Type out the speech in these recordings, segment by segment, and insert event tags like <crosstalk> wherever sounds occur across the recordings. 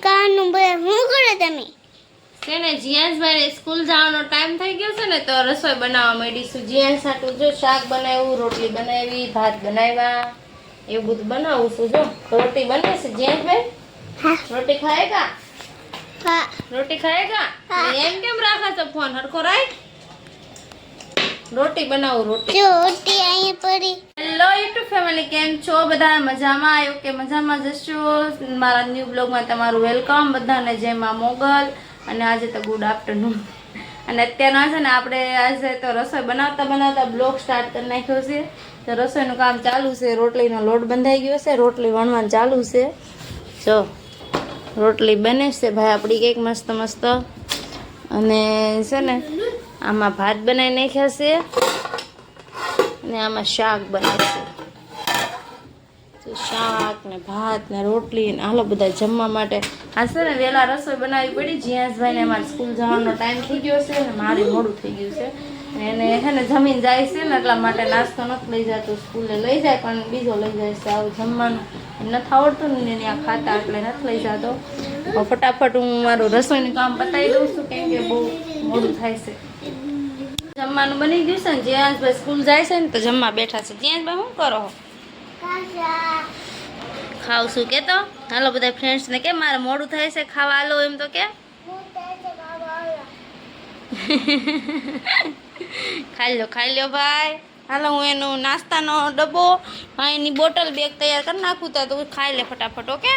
કાનું બે હું કરો તમે? છે ને જીયાસભાઈ સ્કૂલ જવાનો ટાઈમ થઈ ગયો છે ને તો રસોઈ બનાવવા માંડીશું જીયાસ સાટું જો શાક બનાવ્યું રોટલી બનાવી ભાત બનાવ્યા એવું બધું બનાવું છું. જો રોટી બને છે જીયાસભાઈ હા. રોટી ખાએગા હા. રોટી ખાએગા. એમ કેમ રાખા છો ફોન? હરખો રાખ. રોટી બનાવું રોટી. રોટી અહીંયા પડી. હેલો યુટ્યુબ ફેમિલી કેમ છો? બધા મજામાં? આવ્યો કે મજામાં જશો મારા ન્યૂ બ્લોગમાં તમારું વેલકમ બધાને જય માં મોગલ. અને આજે તો ગુડ આફ્ટરનૂન અને અત્યારના છે ને આપણે આજે તો રસોઈ બનાવતા બનાવતા બ્લોગ સ્ટાર્ટ કરી નાખ્યો છે. તો રસોઈનું કામ ચાલુ છે. રોટલીનો લોટ બંધાઈ ગયો છે. રોટલી વણવાનું ચાલુ છે. જો રોટલી બને છે ભાઈ. આપણી કંઈક મસ્ત મસ્ત અને છે ને આમાં ભાત બનાવી નાખ્યા છે ને આમાં શાક બનાવે છે. તો શાક ને ભાત ને રોટલી ને હાલો બધા જમવા માટે. હા છે ને વહેલા રસોઈ બનાવવી પડી, જીયાસભાઈ ને અમારે સ્કૂલ જવાનો ટાઈમ થઈ ગયો છે ને મારે મોડું થઈ ગયું છે. અને એને છે ને જમીન જાય છે ને એટલા માટે નાસ્તો નથી લઈ જતો, સ્કૂલે લઈ જાય પણ બીજો લઈ જાય છે આવું જમવાનું. નથી આવડતું ને આ ખાતા એટલે નથી લઈ જતો. ફટાફટ હું મારું રસોઈનું કામ પતાવી દઉં છું કેમ કે બહુ મોડું થાય છે. જમવાનું બની ગયું છે ને જીયાસભાઈ સ્કૂલ જાય છે ને, તો જમવા બેઠા છે. જીયાસભાઈ શું કરો ખાવ છું કે તો હાલો બધા ફ્રેન્ડ્સને કે, મારે મોડું થાય છે ખાવા. હાલો, એમ તો કે. <laughs> ખાઈ લો ખાઈ લો ભાઈ. હાલો, હું એનો નાસ્તાનો ડબ્બો એની બોટલ બેગ તૈયાર કરી નાખું તો ખાઈ લે ફટાફટ, ઓકે?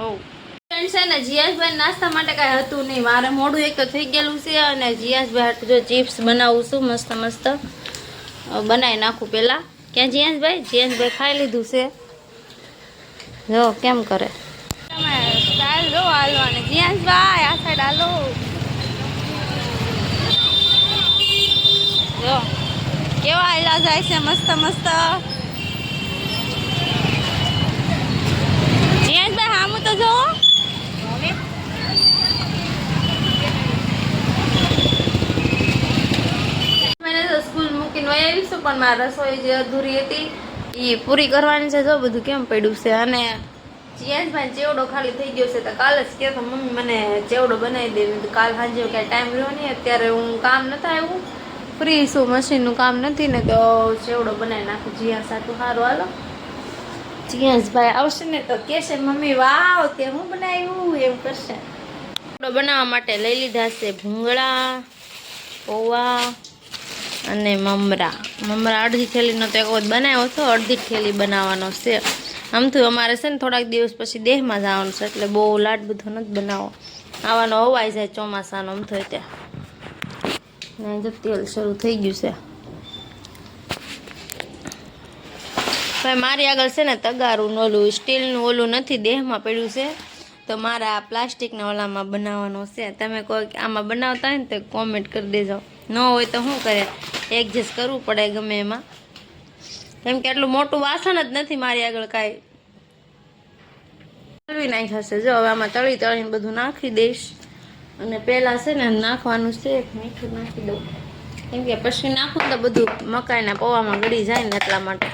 ઓ ફ્રેન્ડ્સ છે ને, જીયાસભાઈ નાસ્તા માટે કાંઈ હતું નહીં. મારે મોડું એક તો થઈ ગયેલું છે અને જીયાસભાઈ જો ચિપ્સ બનાવું છું, મસ્ત મસ્ત. બનાવી નાખું પહેલાં. ક્યાં જીયાસભાઈ? જીયાસભાઈ ખાઈ લીધું છે. જો, કેમ કરે? તમે સ્ટાઇલ જો હાલો અને જીયાસભાઈ, આ સાઈડ હાલો. જો, કેવા હાલા જાય છે, મસ્ત મસ્ત જીયાસભાઈ હામું તો જો મને તો સ્કૂલ મૂકીને વહી આવીશું મારા રસોઈ જે અધૂરી હતી એ પૂરી કરવાની છે, જો બધું કેમ પડ્યું છે? અને જીયાસભાઈ ચેવડો ખાલી થઈ ગયો છે, તો કાલે જ કહેતો મમ્મી મને ચેવડો બનાવી દે કાલ સાંજે કાંઈ ટાઈમ રહ્યો નહીં, અત્યારે હું કામ નતા આવ્યું. ફ્રી છું મશીનનું કામ નથી, ને તો ચેવડો બનાવી નાખું, જીયા સાટું સારું હાલો. જીયાસભાઈ આવશે ને તો કહેશે, મમ્મી, વાવ તે હું બનાવ્યું? એમ કરશે. ચેવડો બનાવવા માટે લઈ લીધા છે ભૂંગળા, પૌવા અને મમરા. મમરા અડધી થેલીનો તો એક વખત બનાવ્યો હતો, અડધી થેલી બનાવવાનો છે. આમ તો અમારે છે ને થોડાક દિવસ પછી દેહમાં જવાનું છે, એટલે બહુ લાડ બધો નથી બનાવો. આવવાનો અવાય જાય ચોમાસાનો આમ થયો ત્યાં. તેલ શરૂ થઈ ગયું છે. ભાઈ મારી આગળ છે ને તગારું ઓલું સ્ટીલનું ઓલું નથી, દેહમાં પડ્યું છે. તો મારા પ્લાસ્ટિકના ઓલામાં બનાવવાનો છે. તમે કોઈ આમાં બનાવતા હોય ને તો કોમેન્ટ કરી દેજો. ન હોય તો શું કરે? એડજસ્ટ કરવું પડે ગમે એમાં. કેમ કે એટલું મોટું વાસણ જ નથી મારી આગળ કાંઈ. તળવી નાખ્યા હશે જો, હવે આમાં તળી તળીને બધું નાખી દઈશ. અને પહેલાં છે ને નાખવાનું છે મીઠું નાખી દઉં. કેમ કે પછી નાખું તો બધું મકાઈના પૌવામાં ગળી જાય ને એટલા માટે.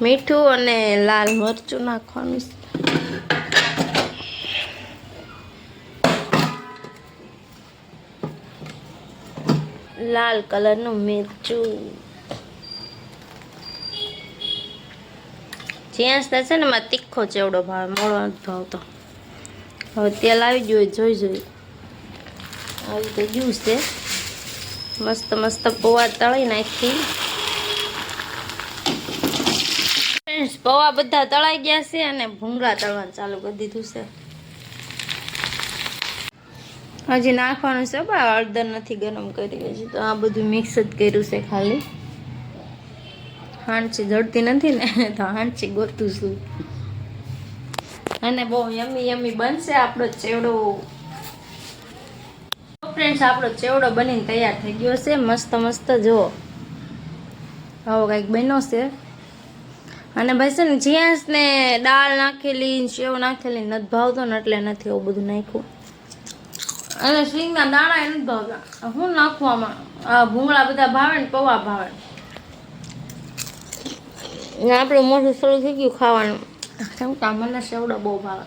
મીઠું અને લાલ મરચું નાખવાનું છે. લાલ કલરનું મિરચું જ્યાં છે ને એમાં તીખો ચેવડો ભાવે મોળો નથી ભાવતો. હવે તેલ આવી ગયું જોઈ જોઈ. આવી તો ગયું છે. મસ્ત મસ્ત પૌવા તળી નાખી. પૌવા બધા તળાઈ ગયા છે અને ભૂંગળા તળવાનું ચાલુ કરી દીધું છે. હજી નાખવાનું છે બા હળદર નથી ગરમ કરી હજી તો આ બધું મિક્સ જ કર્યું છે ખાલી. હાંડછી જડતી નથી ને, તો હાંડછી ગોતું છું. અને બહુ યમી યમી બનશે આપણો ચેવડો. ફ્રેન્ડ્સ આપણો ચેવડો બનીને તૈયાર થઈ ગયો છે. મસ્ત મસ્ત જુઓ. આવો કંઈક બન્યો છે. અને ભાઈ છે ને જીયાસ ને દાળ નાખેલી સેવ નાખેલી નથી ભાવતો ને એટલે નથી એવું બધું નાખ્યું. અને સિંગના દાણા એ નથી ભાવતા શું નાખવામાં આ ભૂંગળા બધા ભાવે ને પૌવા ભાવે. ને આપણું મોઢું શરૂ થઈ ગયું ખાવાનું. કેમ કે મને સેવડો બહુ ભાવે.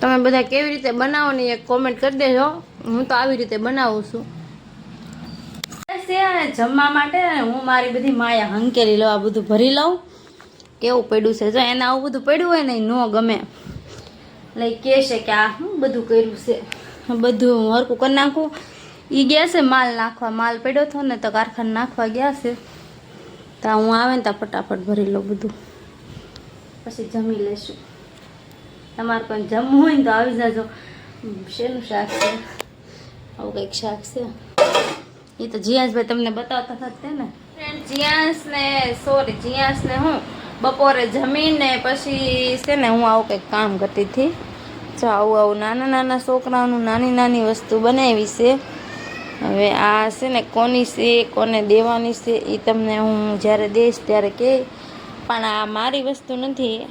તમે બધા કેવી રીતે બનાવો ને એક કોમેન્ટ કરી દેજો. હું તો આવી રીતે બનાવું છું. છે અને જમવા માટે હું મારી બધી માયા હંકેલી લઉં, આ બધું ભરી લઉં. કેવું પડ્યું છે? જો એને આવું બધું પડ્યું હોય ને ન ગમે. એટલે ઈ કહે છે કે આ શું બધું કર્યું છે. બધું હરકું કરી નાખું. એ ગયા છે માલ નાખવા. માલ પડ્યો હતો ને તો કારખાને નાખવા ગયા છે. તો હું આવે ને ત્યાં ફટાફટ ભરી લઉં બધું. પછી જમી લેશું. તમારે કોઈ જમવું હોય ને તો આવી જાજો. શેનું શાક છે? આવું કંઈક શાક છે. એ તો જીયાસભાઈ તમને બતાવતા હતા તે ને. ફ્રેન્ડ જીયાસ ને સોરી જીયાસ ને હું બપોરે જમીને પછી છે ને હું આવું કંઈક કામ કરતી હતી. જો આવું આવું નાના નાના છોકરાઓનું નાની નાની વસ્તુ બનાવી છે. હવે આ છે ને કોની છે, કોને દેવાની છે એ તમને હું જ્યારે દઈશ ત્યારે કહે. પણ આ મારી વસ્તુ નથી.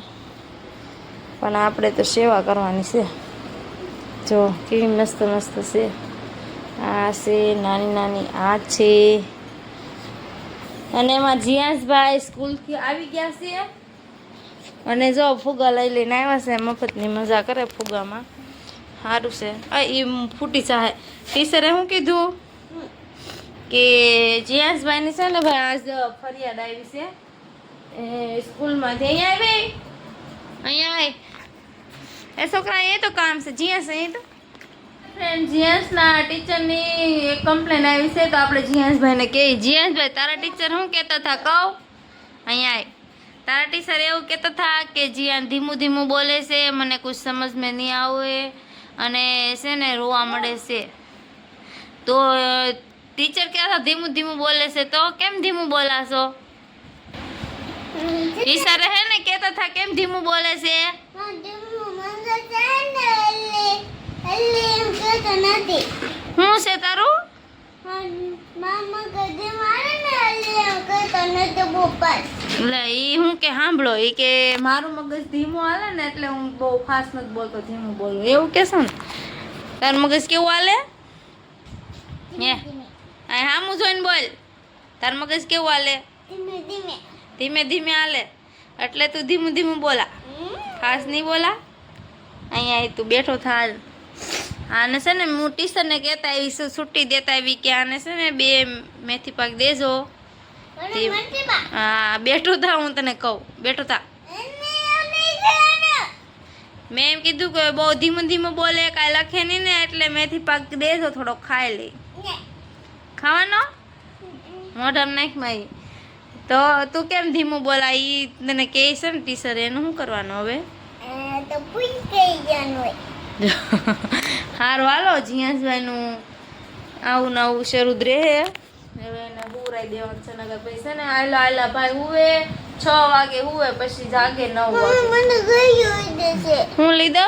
પણ આપણે તો સેવા કરવાની છે. જો, કેવી મસ્ત મસ્ત છે. આ છે નાની નાની, આ છે. અને એમાં જીયાસભાઈ સ્કૂલથી આવી ગયા છે. અને જો ફુગા લઈ લઈને આવ્યા છે મફતની મજા કરે ફુગામાં. સારું છે. આ એ ફૂટી ચાહે. ટીચરે શું કીધું? કે જીયાસભાઈની છે ને ભાઈ, આજ ફરિયાદ આવી છે. એ સ્કૂલમાંથી અહીંયા આવી અહીંયા આય. એ છોકરા એ તો કામ છે. જીયાસ અહીં તો. ફ્રેન્ડ જીયાસના ટીચરની એક કમ્પ્લેન આવી છે, તો આપણે જીયાસભાઈને કહીએ. જીયાસભાઈ, તારા ટીચર શું કહેતા હતા? કહું. અહીંયા આય. તારા ટીચર એવું કહેતા હતા કે જીયાન ધીમું ધીમું બોલે છે મને કુછ સમજ મેં નહીં આવે અને છે ને રોવા મળે છે. તો ટીચર કહેતા ધીમું ધીમું બોલે છે તો કેમ ધીમું બોલાશો? ટીચર હે ને કહેતા હતા કેમ ધીમું બોલે છે? શું છે તારું? એટલે ઈ હું કે સાંભળો એ કે મારું મગજ ધીમું હાલે ને એટલે હું બહુ ફાસ્ટ નથી બોલતો ધીમું બોલું. એવું કહેશો ને? તારું મગજ કેવું હાલે? હે હામું જોઈને બોલ. તારું મગજ કેવું હાલે? ધીમે ધીમે. હાલે. એટલે તું ધીમું ધીમું બોલા. ફાસ્ટ નહીં બોલા. અહીંયા તું બેઠો થાલ આને છે ને હું ટીચરને કહેતા આવી છું છૂટી દેતા આવી કે આને છે ને બે મેથી પાક દેજો. હા બેઠો થા હું તને કહું. બેઠો થા. મેં એમ કીધું કે બહુ ધીમું ધીમું બોલે કાંઈ લખે નહીં ને એટલે મેથી પાક દેજો થોડો ખાઈ લે. ખાવાનો? મોઢામાં નાખ મારી તો તું કેમ ધીમું બોલા? એ તને કહે છે ને ટીચર એનું શું કરવાનું હવે? તો <laughs> હારું હાલો જીયાસભાઈનું આવું ને આવું શરૂ જ રહે. હવે એને દેવાનું છે નગર પછી છે ને આયલા આયલા ભાઈ હુવે છ વાગે હુવે પછી જાગે નવ વાગે. હું લીધો?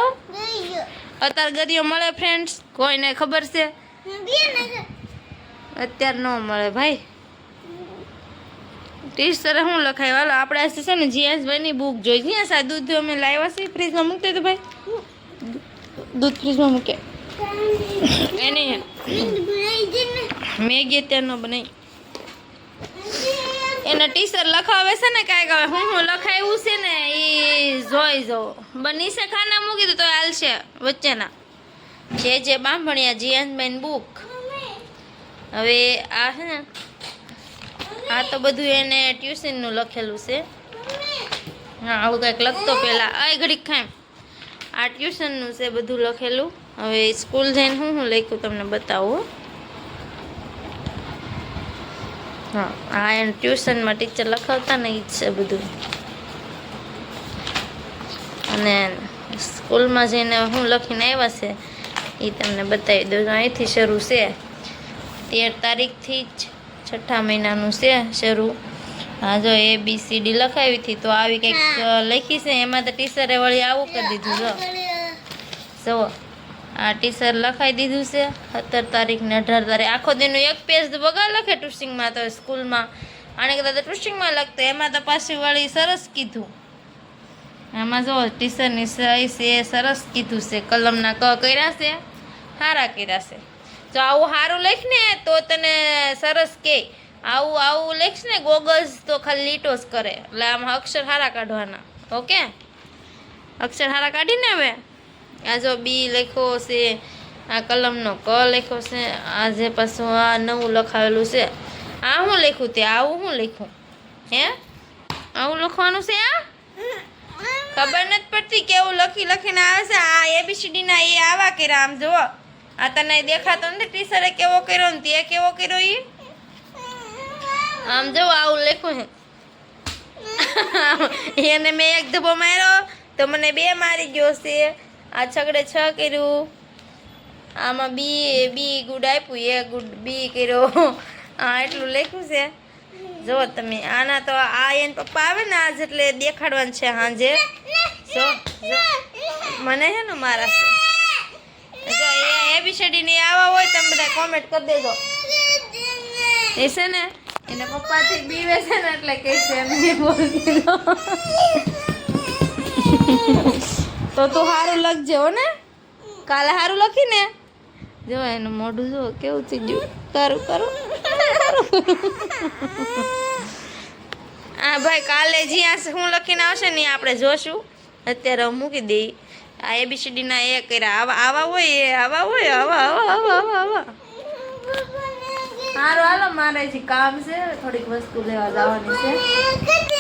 અત્યારે ગરીઓ મળે ફ્રેન્ડ્સ કોઈને ખબર છે? અત્યારે ન મળે ભાઈ. ટીચરે શું લખાય? વાલો આપણે આજે છે ને જીએસભાઈની બુક જોઈ. જીએસ આ દૂધ અમે લાવ્યા છે? ફ્રીજમાં મૂકते તો ભાઈ? દૂધ ફ્રીજમાં મૂકે. એની મેગી અત્યારે ન બનાવી. એના ટીચર લખાવે છે ને કાંઈક હવે હું હું લખાયું છે ને એ જોઈ જો. બનીશે ખાના મૂકી દઉં તો હાલશે વચ્ચેના. જે જે બાંભણિયા જીએસભાઈની બુક હવે આ છે ને, આ તો બધું એને ટ્યુશનનું લખેલું છે. હા, આવું કંઈક લખતો પહેલાં આ ઘડીક ખામ આ ટ્યુશનનું છે બધું લખેલું. હવે સ્કૂલ જઈને હું હું લખ્યું તમને બતાવું. હો. હા આ એને ટ્યુશનમાં ટીચર લખાવતા ને એ જ છે બધું. અને સ્કૂલમાં જઈને હું લખીને આવ્યા છે એ તમને બતાવી દઉં. અહીંથી શરૂ છે. તેર તારીખથી જ છઠ્ઠા મહિનાનું છે શરૂ. હા જો એ બી સી ડી લખાવી હતી તો આવી કંઈક લખી છે. એમાં તો ટીચરે વળી આવું કરી દીધું જો. જુઓ આ ટીસર લખાઈ દીધું છે. સત્તર તારીખ ને અઢાર તારીખ. આખો દિનનું એક પેજ બગા લખે ટ્યુશિંગમાં તો સ્કૂલમાં. આને કદાચ ટ્યુશિંગમાં લખતો. એમાં તો પાછી વળી સરસ કીધું. આમાં જો ટીસરની છે એ સરસ કીધું છે. કલમના ક કર્યા છે. સારા કર્યા છે. જો આવું સારું લખ ને, તો તને સરસ કે. આવું આવું લખીશ ને, ગોગલ્સ તો ખાલી લીટો જ કરે. એટલે આમાં અક્ષર સારા કાઢવાના. ઓકે? અક્ષર સારા કાઢીને હવે? આ જો બી લખ્યો છે, આ કલમનો ક લખ્યો છે, આજે પાછું આ નવું લખાવેલું છે. આ હું લખ્યું તે? આવું શું લખ્યું હે? આવું લખવાનું છે આ? ખબર નથી પડતી કેવું લખી લખીને આવે છે? આ એબીસીડીના એ આવા કર્યા આમ જુઓ. આ તને દેખાતો નથી ટીચરે કેવો કર્યો ને તે કેવો કર્યો એ આમ જુઓ, આવું લખ્યું છે. <laughs> એને મેં એક ધબ્બો માર્યો તો મને બે મારી ગયો છે. આ છગડે છ કર્યું. આમાં બી બી ગુડ આપ્યું, એ ગુડ બી કર્યો. આ એટલું લખ્યું છે. જો તમે, આના તો આ એન પપ્પા આવે ને આજ એટલે દેખાડવાનું છે સાંજે જો મને છે ને મારા જો, એ એબીસીડી ની આવા હોય તમે બધા કોમેન્ટ કરી દેજો. એ છે ને, એના પપ્પાથી બીવે છે ને એટલે કે છે એમ બોલતી <laughs> તો. તો સારું લખજે હો ને. કાલે સારું લખી ને જો એનું મોઢું જો કેવું થઈ ગયું. કરું કરું હા ભાઈ, કાલે જ્યાં હું લખીને આવશે ને આપણે જોશું. અત્યારે મૂકી દઈ. આ એબીસીડી ના એ કર્યા. આવા આવા હોય એ, આવા હોય, આવા આવા આવા આવા આવા. સારું હાલો મારે જે કામ છે. થોડીક વસ્તુ લેવા જવાની છે.